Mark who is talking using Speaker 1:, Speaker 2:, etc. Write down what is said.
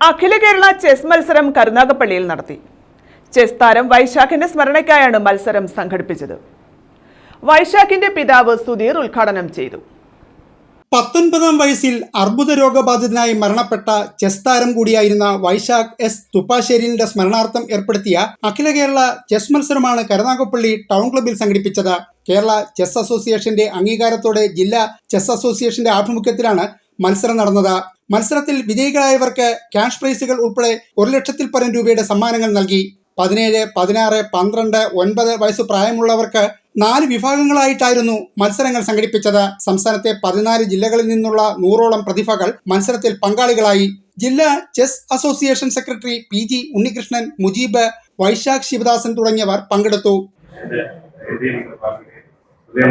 Speaker 1: അഖില Kerala chess മത്സരം കരുനാഗപ്പള്ളിയിൽ നടത്തി. Chess താരം വൈശാഖിന്റെ സ്മരണയ്ക്കായാണ് മത്സരം സംഘടിപ്പിച്ചത്. വൈശാഖിന്റെ പിതാവ് സുധീർ ഉദ്ഘാടനം ചെയ്തു.
Speaker 2: പത്തൊൻപതാം വയസ്സിൽ അർബുദ രോഗബാധിതനായി മരണപ്പെട്ട ചെസ് താരം കൂടിയായിരുന്ന വൈശാഖ് എസ് തുപ്പാശ്ശേരിന്റെ സ്മരണാർത്ഥം ഏർപ്പെടുത്തിയ അഖില കേരള ചെസ് മത്സരമാണ് കരുനാഗപ്പള്ളി ടൗൺ ക്ലബ്ബിൽ സംഘടിപ്പിച്ചത്. കേരള ചെസ് അസോസിയേഷന്റെ അംഗീകാരത്തോടെ ജില്ലാ ചെസ് അസോസിയേഷന്റെ ആഭിമുഖ്യത്തിലാണ് മത്സരം നടന്നത്. മത്സരത്തിൽ വിജയികളായവർക്ക് ക്യാഷ് പ്രൈസുകൾ ഉൾപ്പെടെ ഒരു ലക്ഷത്തിൽ പരം രൂപയുടെ സമ്മാനങ്ങൾ നൽകി. പതിനേഴ് പതിനാറ് പന്ത്രണ്ട് ഒൻപത് വയസ്സ് പ്രായമുള്ളവർക്ക് നാല് വിഭാഗങ്ങളായിട്ടായിരുന്നു മത്സരങ്ങൾ സംഘടിപ്പിച്ചത്. സംസ്ഥാനത്തെ പതിനാല് ജില്ലകളിൽ നിന്നുള്ള നൂറോളം പ്രതിഭകൾ മത്സരത്തിൽ പങ്കാളികളായി. ജില്ലാ chess association secretary P G Unnikrishnan Mujeeb Vaishakh Sivadasan തുടങ്ങിയവർ പങ്കെടുത്തു.
Speaker 3: ഞാൻ